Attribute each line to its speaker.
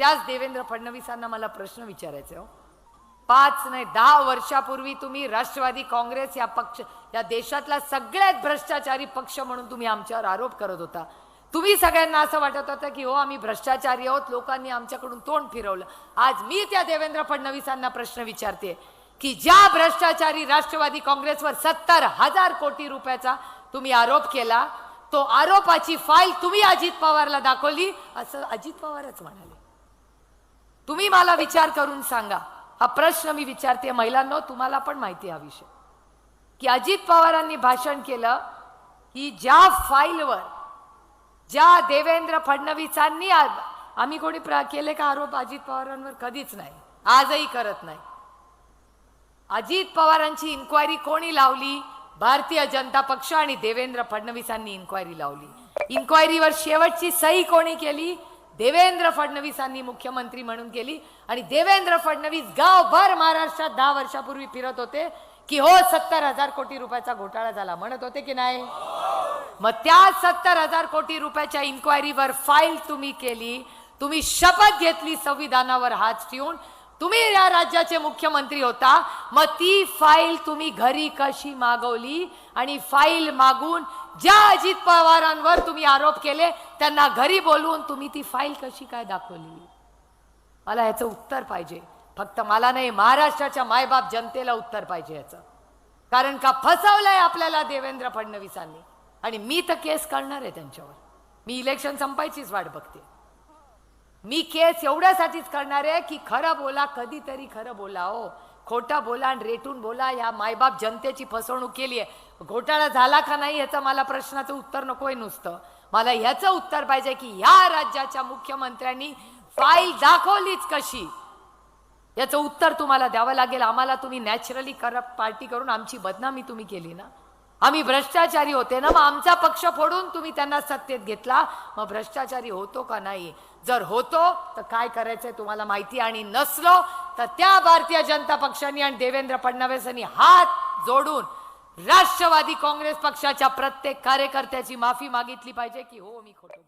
Speaker 1: त्याच देवेंद्र फडणवीसांना मला प्रश्न विचारायचे हो. पाच नाही दहा वर्षापूर्वी तुम्ही राष्ट्रवादी काँग्रेस या पक्ष या देशातला सगळ्यात भ्रष्टाचारी पक्ष म्हणून तुम्ही आमच्यावर आरोप करत होता. तुम्ही सगळ्यांना असं वाटत होतं की हो आम्ही भ्रष्टाचारी आहोत लोकांनी आमच्याकडून तोंड फिरवलं. आज मी त्या देवेंद्र फडणवीसांना प्रश्न विचारते की ज्या भ्रष्टाचारी राष्ट्रवादी काँग्रेसवर सत्तर हजार कोटी रुपयाचा तुम्ही आरोप केला तो आरोपाची फाईल तुम्ही अजित पवारला दाखवली असं अजित पवारच म्हणाले. तुम्ही मला विचार करून सांगा. हा प्रश्न मी विचारते महिलांनो तुम्हाला पण माहिती हा विषय. की अजित पवारांनी भाषण केलं की ज्या फाईलवर ज्या देवेंद्र फडणवीसांनी आम्ही कोणी प्र- केले का आरोप अजित पवारांवर? कधीच नाही. आजही करत नाही. अजित पवारांची इन्क्वायरी कोणी लावली? भारतीय जनता पक्ष आणि देवेंद्र फडणवीसांनी इन्क्वायरी लावली. इन्क्वायरीवर शेवटची सही कोणी केली? देवेंद्र फडणवीसांनी मुख्यमंत्री म्हणून केली. आणि देवेंद्र फडणवीस गावभर महाराष्ट्रात दहा वर्षापूर्वी फिरत होते की हो सत्तर हजार कोटी रुपयाचा घोटाळा झाला. म्हणत होते की नाही? मग त्या सत्तर हजार कोटी रुपयाच्या इन्क्वायरीवर फाईल तुम्ही केली. तुम्ही शपथ घेतली संविधानावर हात ठेवून. तुम्ही या राज्याचे मुख्यमंत्री होता. मग ती फाईल तुम्ही घरी कशी मागवली आणि फाईल मागून ज्या अजित पवारांवर तुम्ही आरोप केले त्यांना घरी बोलवून तुम्ही ती फाईल कशी काय दाखवली? मला ह्याचं उत्तर पाहिजे. फक्त मला नाही महाराष्ट्राच्या मायबाप जनतेला उत्तर पाहिजे याचं. कारण का फसवलंय आपल्याला देवेंद्र फडणवीसांनी. आणि मी तर केस करणार आहे त्यांच्यावर. मी इलेक्शन संपायचीच वाट बघते. मी केस एवढ्यासाठीच करणार आहे की खरं बोला कधीतरी खरं बोला हो. खोटं बोला आणि रेटून बोला या मायबाप जनतेची फसवणूक केली आहे. घोटाळा झाला का नाही याचं मला प्रश्नाचं उत्तर नकोय नुसतं. मला ह्याचं उत्तर पाहिजे की ह्या राज्याच्या मुख्यमंत्र्यांनी फाईल दाखवलीच कशी? याचं उत्तर तुम्हाला द्यावं लागेल. आम्हाला तुम्ही नॅचरली करप्ट पार्टी करून आमची बदनामी तुम्ही केली ना? आम्ही भ्रष्टाचारी होते ना मग आमचा पक्ष फोडून तुम्ही त्यांना सत्तेत घेतला. मग भ्रष्टाचारी होतो का नाही? जर होतो तर काय करायचंय तुम्हाला माहिती? आणि नसलो तर त्या भारतीय जनता पक्षाने आणि देवेंद्र फडणवीसांनी हात जोडून राष्ट्रवादी काँग्रेस पक्षाच्या प्रत्येक कार्यकर्त्याची माफी मागितली पाहिजे की हो मी खोटो